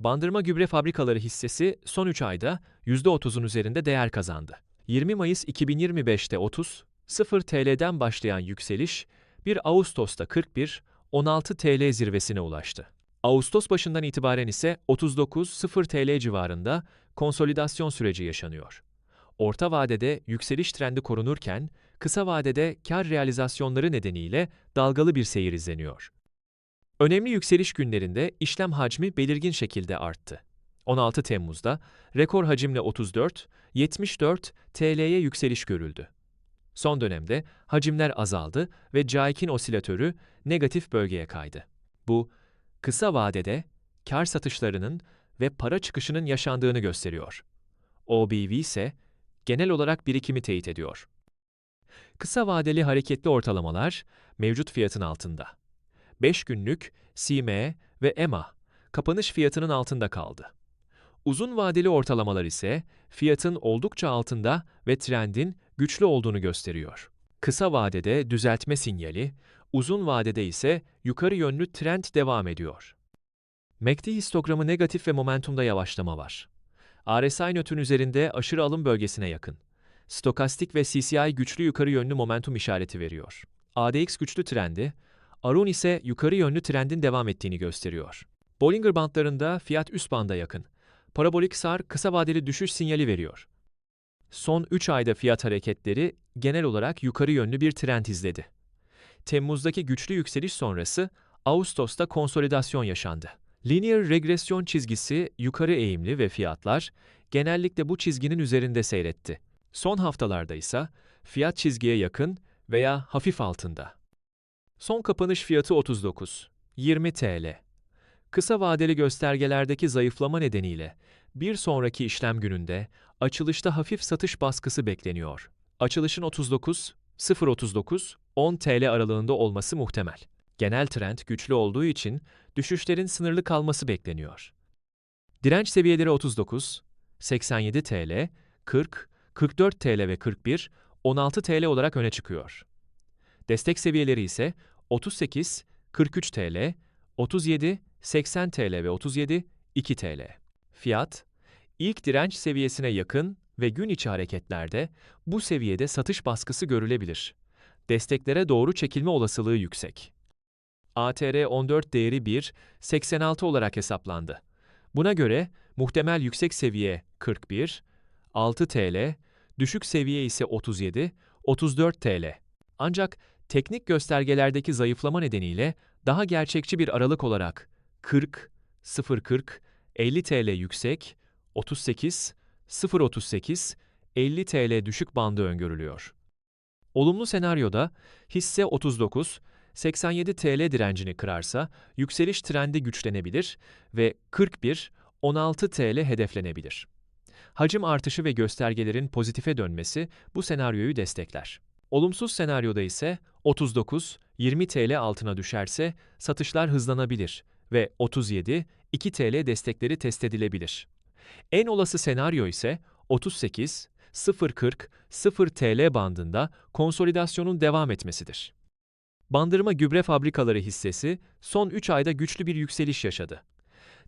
Bandırma Gübre Fabrikaları hissesi son 3 ayda %30'un üzerinde değer kazandı. 20 Mayıs 2025'te 30, 0 TL'den başlayan yükseliş 1 Ağustos'ta 41, 16 TL zirvesine ulaştı. Ağustos başından itibaren ise 39-0 TL civarında konsolidasyon süreci yaşanıyor. Orta vadede yükseliş trendi korunurken, kısa vadede kar realizasyonları nedeniyle dalgalı bir seyir izleniyor. Önemli yükseliş günlerinde işlem hacmi belirgin şekilde arttı. 16 Temmuz'da rekor hacimle 34, 74 TL'ye yükseliş görüldü. Son dönemde hacimler azaldı ve Jaikin osilatörü negatif bölgeye kaydı. Bu, kısa vadede kar satışlarının ve para çıkışının yaşandığını gösteriyor. OBV ise genel olarak birikimi teyit ediyor. Kısa vadeli hareketli ortalamalar mevcut fiyatın altında. 5 günlük CME ve EMA kapanış fiyatının altında kaldı. Uzun vadeli ortalamalar ise fiyatın oldukça altında ve trendin güçlü olduğunu gösteriyor. Kısa vadede düzeltme sinyali, uzun vadede ise yukarı yönlü trend devam ediyor. MACD histogramı negatif ve momentumda yavaşlama var. RSI nötrün üzerinde aşırı alım bölgesine yakın. Stokastik ve CCI güçlü yukarı yönlü momentum işareti veriyor. ADX güçlü trendi, Arun ise yukarı yönlü trendin devam ettiğini gösteriyor. Bollinger bandlarında fiyat üst banda yakın. Parabolik SAR kısa vadeli düşüş sinyali veriyor. Son 3 ayda fiyat hareketleri genel olarak yukarı yönlü bir trend izledi. Temmuz'daki güçlü yükseliş sonrası Ağustos'ta konsolidasyon yaşandı. Linear regresyon çizgisi yukarı eğimli ve fiyatlar genellikle bu çizginin üzerinde seyretti. Son haftalarda ise fiyat çizgiye yakın veya hafif altında. Son kapanış fiyatı 39, 20 TL. Kısa vadeli göstergelerdeki zayıflama nedeniyle bir sonraki işlem gününde açılışta hafif satış baskısı bekleniyor. Açılışın 39, 0.39, 10 TL aralığında olması muhtemel. Genel trend güçlü olduğu için düşüşlerin sınırlı kalması bekleniyor. Direnç seviyeleri 39, 87 TL, 40, 44 TL ve 41, 16 TL olarak öne çıkıyor. Destek seviyeleri ise 38, 43 TL, 37, 80 TL ve 37, 2 TL. Fiyat, ilk direnç seviyesine yakın ve gün içi hareketlerde bu seviyede satış baskısı görülebilir. Desteklere doğru çekilme olasılığı yüksek. ATR 14 değeri 1, 86 olarak hesaplandı. Buna göre muhtemel yüksek seviye 41, 6 TL, düşük seviye ise 37, 34 TL. Ancak teknik göstergelerdeki zayıflama nedeniyle daha gerçekçi bir aralık olarak 40, 0.40, 50 TL yüksek, 38, 0.38, 50 TL düşük bandı öngörülüyor. Olumlu senaryoda hisse 39, 87 TL direncini kırarsa yükseliş trendi güçlenebilir ve 41, 16 TL hedeflenebilir. Hacim artışı ve göstergelerin pozitife dönmesi bu senaryoyu destekler. Olumsuz senaryoda ise 39, 20 TL altına düşerse satışlar hızlanabilir ve 37, 2 TL destekleri test edilebilir. En olası senaryo ise 38, 0.40, 0 TL bandında konsolidasyonun devam etmesidir. Bandırma Gübre Fabrikaları hissesi son 3 ayda güçlü bir yükseliş yaşadı.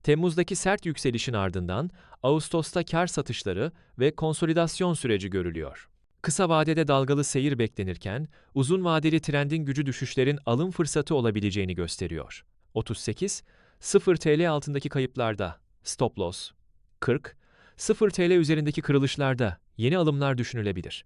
Temmuz'daki sert yükselişin ardından Ağustos'ta kar satışları ve konsolidasyon süreci görülüyor. Kısa vadede dalgalı seyir beklenirken, uzun vadeli trendin gücü düşüşlerin alım fırsatı olabileceğini gösteriyor. 38, 0 TL altındaki kayıplarda stop loss, 40, 0 TL üzerindeki kırılışlarda yeni alımlar düşünülebilir.